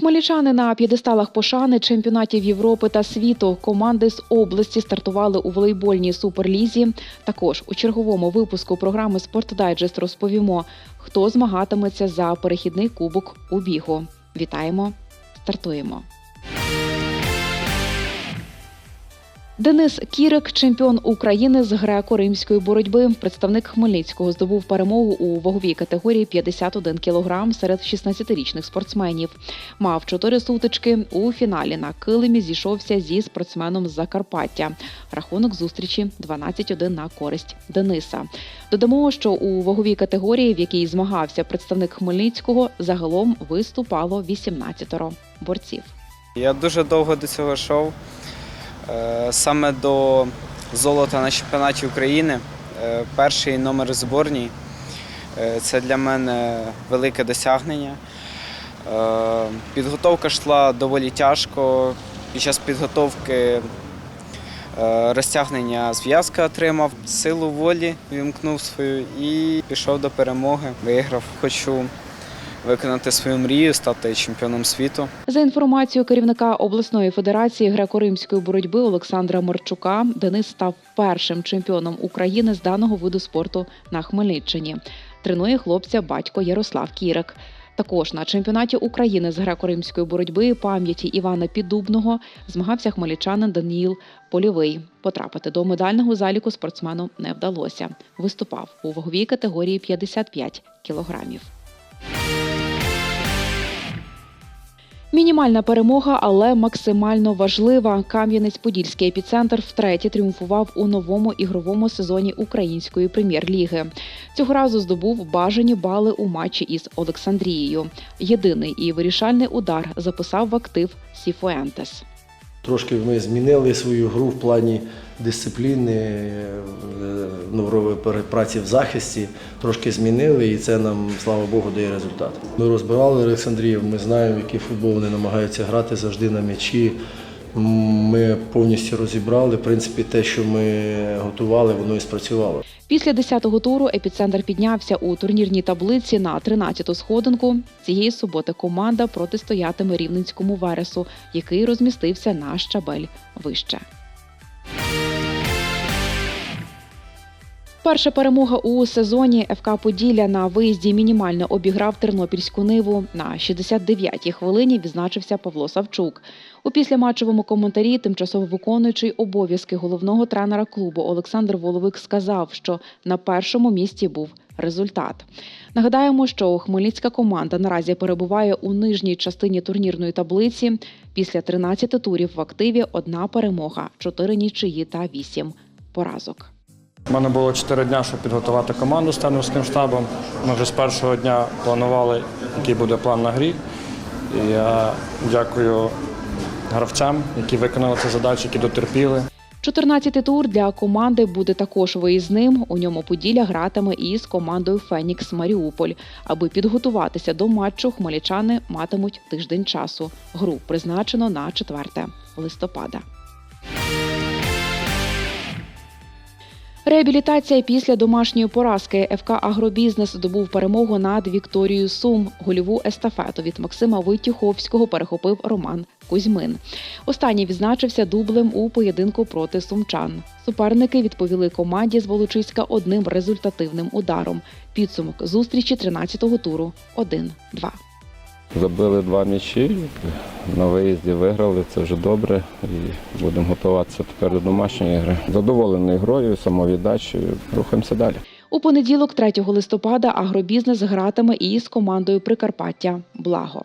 Хмельничани на п'єдесталах пошани чемпіонатів Європи та світу. Команди з області стартували у волейбольній суперлізі. Також у черговому випуску програми «Спортдайджест» розповімо, хто змагатиметься за перехідний кубок у бігу. Вітаємо! Стартуємо! Денис Кірик, чемпіон України з греко-римської боротьби. Представник Хмельницького здобув перемогу у ваговій категорії 51 кг серед 16-річних спортсменів. Мав чотири сутички. У фіналі на килимі зійшовся зі спортсменом з Закарпаття. Рахунок зустрічі 12-1 на користь Дениса. Додамо, що у ваговій категорії, в якій змагався представник Хмельницького, загалом виступало 18 борців. Я дуже довго до цього йшов. Е, Саме до золота на чемпіонаті України. Е, Перший номер зборній. Е, Це для мене велике досягнення. Підготовка йшла доволі тяжко. Під час підготовки розтягнення зв'язка отримав, силу волі вімкнув свою і пішов до перемоги. Виграв. Хочу виконати свою мрію, стати чемпіоном світу. За інформацією керівника обласної федерації греко-римської боротьби Олександра Марчука, Денис став першим чемпіоном України з даного виду спорту на Хмельниччині. Тренує хлопця батько Ярослав Кірик. Також на чемпіонаті України з греко-римської боротьби пам'яті Івана Піддубного змагався хмельничанин Даніїл Польовий. Потрапити до медального заліку спортсмену не вдалося. Виступав у ваговій категорії 55 кілограмів. Мінімальна перемога, але максимально важлива. Кам'янець-Подільський епіцентр втретє тріумфував у новому ігровому сезоні української прем'єр-ліги. Цього разу здобув бажані бали у матчі із Олександрією. Єдиний і вирішальний удар записав в актив Сіфуентес. Трошки ми змінили свою гру в плані дисципліни, ну, праці в захисті. Трошки змінили, і це нам, слава Богу, дає результат. Ми розбирали Олександрів, ми знаємо, який футбол вони намагаються грати завжди на м'ячі. Ми повністю розібрали. В принципі, те, що ми готували, воно і спрацювало. Після 10-го туру епіцентр піднявся у турнірній таблиці на 13-ту сходинку. Цієї суботи команда протистоятиме рівненському вересу, який розмістився на щабель вище. Перша перемога у сезоні ФК Поділля на виїзді мінімально обіграв тернопільську ниву. На 69-й хвилині відзначився Павло Савчук. У післяматчевому коментарі тимчасово виконуючий обов'язки головного тренера клубу Олександр Воловик сказав, що на першому місці був результат. Нагадаємо, що хмельницька команда наразі перебуває у нижній частині турнірної таблиці. Після 13 турів в активі одна перемога, 4 нічиї та 8 поразок. У мене було 4 дні, щоб підготувати команду з тренерським штабом. Ми вже з першого дня планували, який буде план на грі. І я дякую гравцям, які виконали цю задачі, які дотерпіли. 14-й тур для команди буде також виїзним. У ньому Поділля гратиме із командою Фенікс Маріуполь. Аби підготуватися до матчу, хмельничани матимуть тиждень часу. Гру призначено на 4 листопада. Реабілітація після домашньої поразки ФК Агробізнес здобув перемогу над Вікторією Сум. Гольову естафету від Максима Войтюховського перехопив Роман Кузьмин. Останній відзначився дублем у поєдинку проти сумчан. Суперники відповіли команді з Волочиська одним результативним ударом. Підсумок зустрічі 13-го туру 1-2. Забили два м'ячі, на виїзді виграли, це вже добре. І будемо готуватися тепер до домашньої гри. Задоволений грою, самовіддачею. Рухаємося далі. У понеділок, 3 листопада, агробізнес гратиме і з командою Прикарпаття Благо.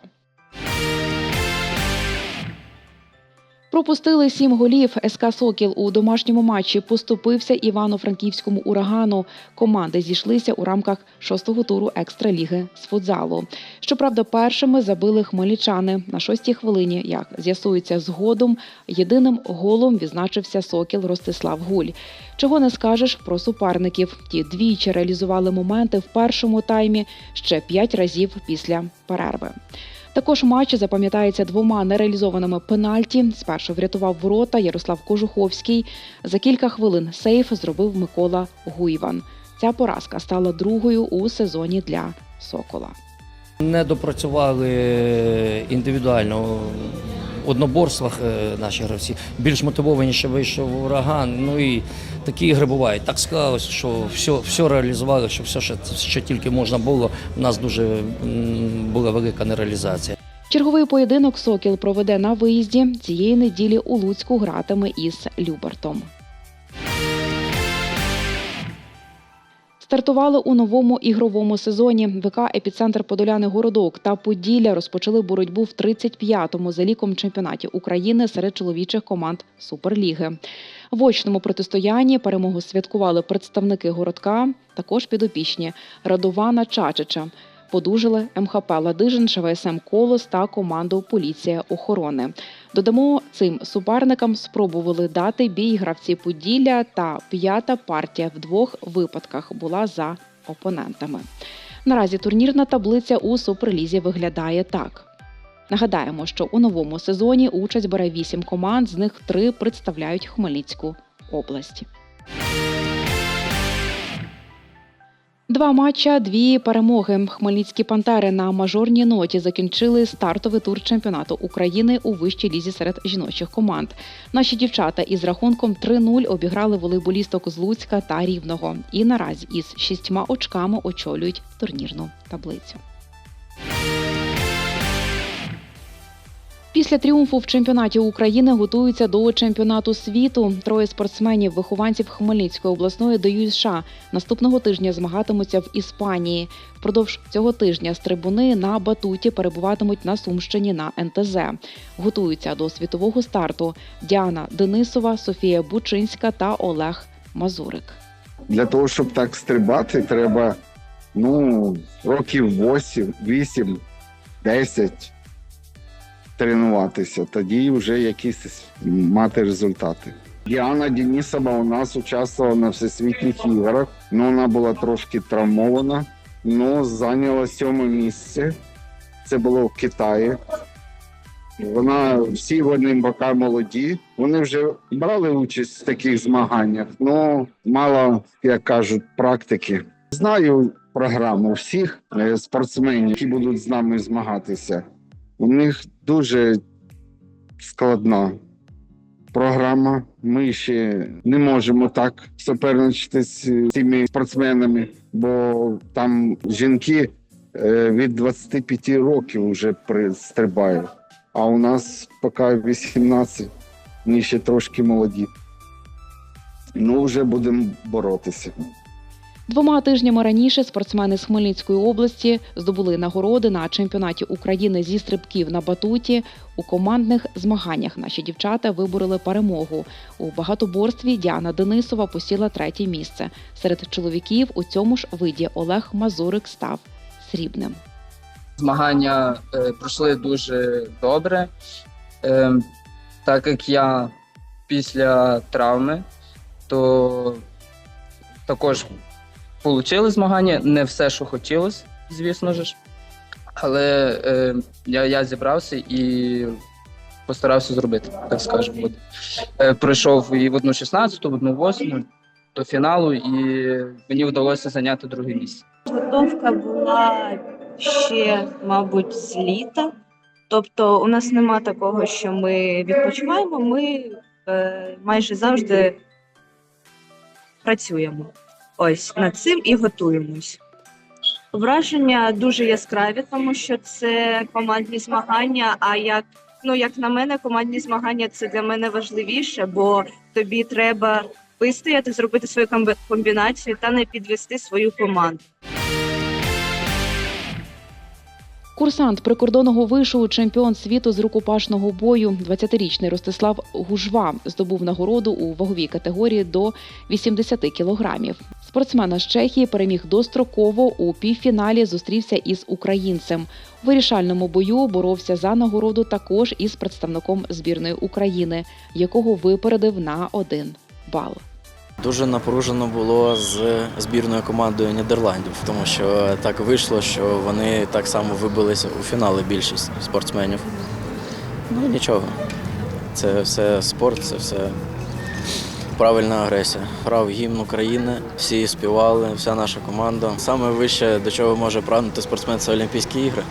Пропустили сім голів. СК Сокіл у домашньому матчі поступився Івано-Франківському урагану. Команди зійшлися у рамках шостого туру екстраліги з футзалу. Щоправда, першими забили хмельничани на шостій хвилині. Як з'ясується згодом, єдиним голом відзначився Сокіл Ростислав Гуль. Чого не скажеш про суперників? Ті двічі реалізували моменти в першому таймі ще п'ять разів після перерви. Також матч запам'ятається двома нереалізованими пенальті. Спершу врятував ворота Ярослав Кожуховський. За кілька хвилин сейф зробив Микола Гуйван. Ця поразка стала другою у сезоні для Сокола. Не допрацювали індивідуально одноборствах е, наші гравці. Більш мотивованіше вийшов ураган. Ну і такі ігри бувають. Так склалось, що все, все реалізували, що все, що, що тільки можна було. У нас дуже була велика нереалізація. Черговий поєдинок Сокіл проведе на виїзді. Цієї неділі у Луцьку гратиме із Любартом. Стартували у новому ігровому сезоні. ВК Епіцентр Подоляни Городок та Поділля розпочали боротьбу в 35-му за ліком чемпіонаті України серед чоловічих команд Суперліги. В очному протистоянні перемогу святкували представники городка, також підопічні Радована Чачича. Подужили МХП Ладижин, ШВСМ Колос та команду Поліція охорони. Додамо, цим суперникам спробували дати бій гравці Поділля, та п'ята партія в двох випадках була за опонентами. Наразі турнірна таблиця у Суперлізі виглядає так. Нагадаємо, що у новому сезоні участь бере вісім команд, з них три представляють Хмельницьку область. Два матча, дві перемоги. Хмельницькі пантери на мажорній ноті закінчили стартовий тур чемпіонату України у вищій лізі серед жіночих команд. Наші дівчата із рахунком 3-0 обіграли волейболісток з Луцька та Рівного і наразі із шістьма очками очолюють турнірну таблицю. Після тріумфу в чемпіонаті України готуються до чемпіонату світу. Троє спортсменів, вихованців Хмельницької обласної ДЮСШ США наступного тижня змагатимуться в Іспанії. Впродовж цього тижня стрибуни на батуті перебуватимуть на Сумщині на НТЗ. Готуються до світового старту Діана Денисова, Софія Бучинська та Олег Мазурик. Для того, щоб так стрибати, треба ну, років 8, 8, 10 тренуватися. Тоді вже якісь мати результати. Діана Денисова у нас участвувала на всесвітніх іграх. Ну, вона була трошки травмована, але зайняла сьоме місце. Це було в Китаї. Вона всі вони поки молоді. Вони вже брали участь в таких змаганнях, але мало, як кажуть, практики. Знаю програму всіх е, спортсменів, які будуть з нами змагатися. У них дуже складна програма. Ми ще не можемо так суперничати з цими спортсменами, бо там жінки е, від 25 років вже стрибають. А у нас поки 18, ми ще трошки молоді. Ну, вже будемо боротися. Двома тижнями раніше спортсмени з Хмельницької області здобули нагороди на чемпіонаті України зі стрибків на батуті. У командних змаганнях наші дівчата вибороли перемогу. У багатоборстві Діана Денисова посіла третє місце. Серед чоловіків у цьому ж виді Олег Мазурик став срібним. Змагання е, пройшли дуже добре, е, так як я після травми, то також отримали змагання. Не все, що хотілося, звісно ж. Але е, я, я зібрався і постарався зробити, так скажемо. Е, пройшов і в одну 16, в одну 8 до фіналу, і мені вдалося зайняти друге місце. Підготовка була ще, мабуть, з літа. Тобто, у нас нема такого, що ми відпочиваємо. Ми е, майже завжди працюємо ось над цим і готуємось. Враження дуже яскраві, тому що це командні змагання. А як ну як на мене, командні змагання це для мене важливіше, бо тобі треба вистояти, зробити свою комбі- комбінацію та не підвести свою команду. Курсант прикордонного вишу, чемпіон світу з рукопашного бою, 20-річний Ростислав Гужва здобув нагороду у ваговій категорії до 80 кілограмів. Спортсмена з Чехії переміг достроково у півфіналі. Зустрівся із українцем. У вирішальному бою боровся за нагороду також із представником збірної України, якого випередив на один бал. Дуже напружено було з збірною командою Нідерландів, тому що так вийшло, що вони так само вибилися у фінали більшість спортсменів. Ну нічого. Це все спорт, це все правильна агресія. Грав гімн України, всі співали, вся наша команда. Саме вище, до чого може прагнути спортсмен, це Олімпійські ігри.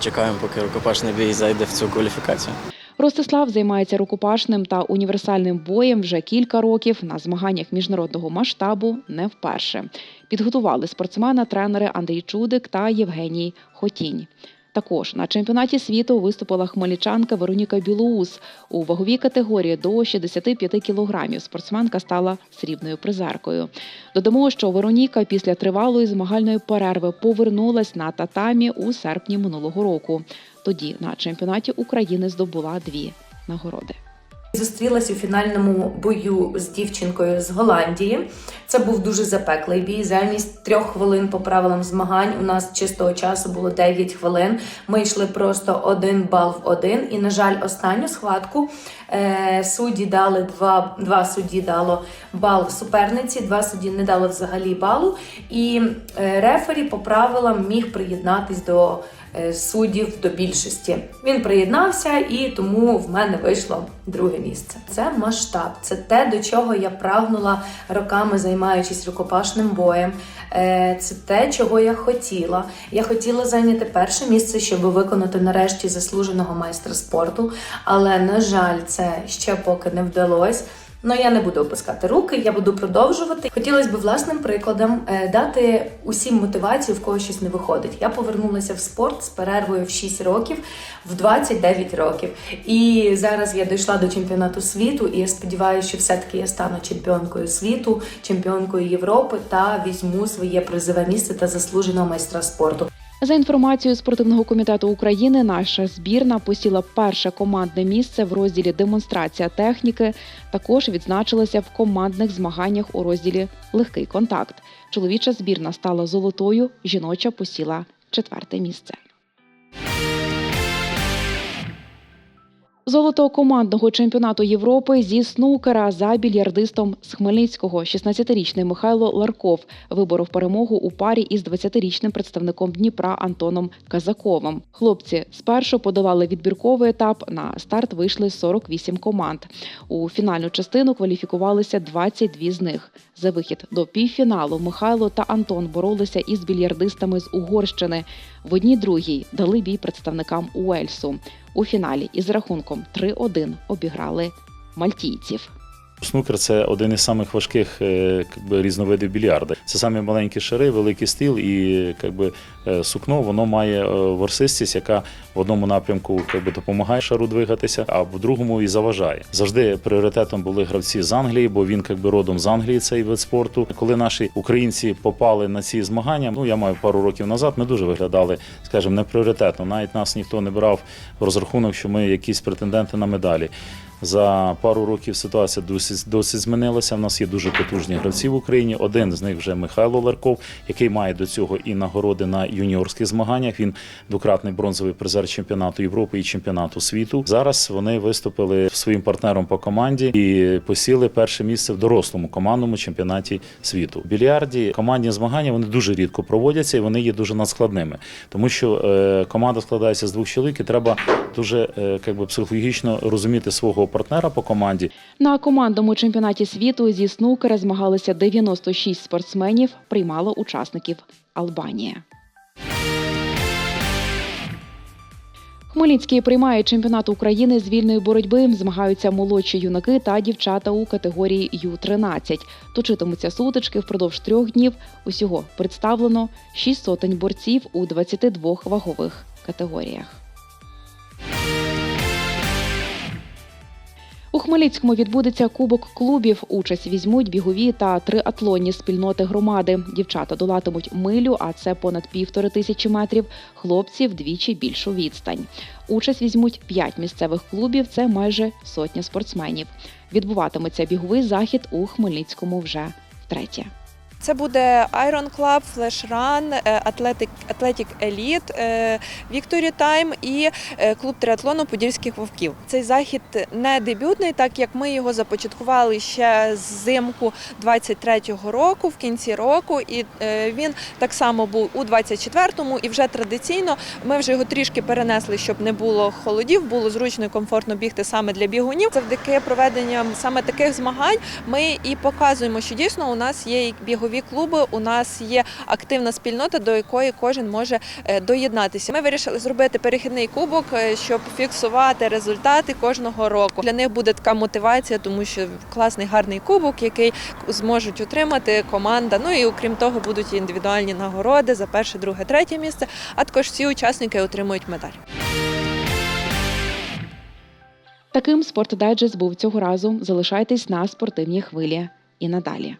Чекаємо, поки рукопашний бій зайде в цю кваліфікацію. Ростислав займається рукопашним та універсальним боєм вже кілька років на змаганнях міжнародного масштабу не вперше. Підготували спортсмена тренери Андрій Чудик та Євгеній Хотінь. Також на чемпіонаті світу виступила хмельничанка Вероніка Білоус. У ваговій категорії до 65 кілограмів спортсменка стала срібною призеркою. Додамо, що Вероніка після тривалої змагальної перерви повернулась на татамі у серпні минулого року. Тоді на чемпіонаті України здобула дві нагороди. Зустрілась у фінальному бою з дівчинкою з Голландії. Це був дуже запеклий бій. Замість трьох хвилин по правилам змагань у нас чистого часу було 9 хвилин. Ми йшли просто один бал в один. І, на жаль, останню схватку е, судді дали два, два судді дало бал суперниці, два судді не дали взагалі балу. І е, рефері по правилам міг приєднатись до суддів до більшості. Він приєднався, і тому в мене вийшло друге місце. Це масштаб, це те, до чого я прагнула роками займаючись рукопашним боєм. Е, Це те, чого я хотіла. Я хотіла зайняти перше місце, щоб виконати нарешті заслуженого майстра спорту. Але на жаль, це ще поки не вдалося. Ну я не буду опускати руки, я буду продовжувати. Хотілося б власним прикладом е, дати усім мотивацію, в кого щось не виходить. Я повернулася в спорт з перервою в 6 років, в 29 років. І зараз я дійшла до чемпіонату світу, і я сподіваюся, що все-таки я стану чемпіонкою світу, чемпіонкою Європи та візьму своє призове місце та заслуженого майстра спорту. За інформацією спортивного комітету України, наша збірна посіла перше командне місце в розділі демонстрація техніки. Також відзначилася в командних змаганнях у розділі легкий контакт. Чоловіча збірна стала золотою, жіноча посіла четверте місце. Золото командного чемпіонату Європи зі снукера за більярдистом з Хмельницького 16-річний Михайло Ларков виборов перемогу у парі із 20-річним представником Дніпра Антоном Казаковим. Хлопці спершу подолали відбірковий етап. На старт вийшли 48 команд. У фінальну частину кваліфікувалися 22 з них. За вихід до півфіналу Михайло та Антон боролися із більярдистами з Угорщини. В одній другій дали бій представникам Уельсу. У фіналі із рахунком 3-1 обіграли мальтійців. Снукер це один із самих важких е, би, різновидів більярда. Це самі маленькі шари, великий стіл і би, е, сукно воно має е, ворсистість, яка в одному напрямку би, допомагає шару двигатися, а в другому і заважає. Завжди пріоритетом були гравці з Англії, бо він би, родом з Англії цей вид спорту. Коли наші українці попали на ці змагання, ну я маю пару років назад, ми дуже виглядали, скажімо, не пріоритетно. Навіть нас ніхто не брав в розрахунок, що ми якісь претенденти на медалі. За пару років ситуація досить, досить змінилася. У нас є дуже потужні гравці в Україні. Один з них вже Михайло Ларков, який має до цього і нагороди на юніорських змаганнях. Він двократний бронзовий призер чемпіонату Європи і чемпіонату світу. Зараз вони виступили своїм партнером по команді і посіли перше місце в дорослому командному чемпіонаті світу. В більярді командні змагання вони дуже рідко проводяться і вони є дуже надскладними, тому що е, команда складається з двох чоловік, і треба дуже е, би, психологічно розуміти свого партнера по команді. На командному чемпіонаті світу зі снукера змагалися 96 спортсменів, приймало учасників Албанія. Хмельницький приймає чемпіонат України з вільної боротьби. Змагаються молодші юнаки та дівчата у категорії Ю-13. Точитимуться сутички впродовж трьох днів. Усього представлено 6 сотень борців у 22 вагових категоріях. У Хмельницькому відбудеться кубок клубів. Участь візьмуть бігові та триатлонні спільноти громади. Дівчата долатимуть милю, а це понад півтори тисячі метрів. Хлопці вдвічі більшу відстань. Участь візьмуть п'ять місцевих клубів. Це майже сотня спортсменів. Відбуватиметься біговий захід у Хмельницькому вже втретє. Це буде Iron Club, Flash Run, е, Athletic, Athletic Elite, е, Victory Time і е, клуб триатлону Подільських вовків. Цей захід не дебютний, так як ми його започаткували ще взимку 23-го року, в кінці року, і він так само був у 24-му, і вже традиційно ми вже його трішки перенесли, щоб не було холодів, було зручно і комфортно бігти саме для бігунів. Завдяки проведенням саме таких змагань ми і показуємо, що дійсно у нас є і бігові клуби, у нас є активна спільнота, до якої кожен може е, доєднатися. Ми вирішили зробити перехідний кубок, е, щоб фіксувати результати кожного року. Для них буде така мотивація, тому що класний гарний кубок, який зможуть отримати команда. Ну і окрім того, будуть індивідуальні нагороди за перше, друге, третє місце. А також всі учасники отримують медаль. Таким спортдайджест був цього разу. Залишайтесь на спортивній хвилі і надалі.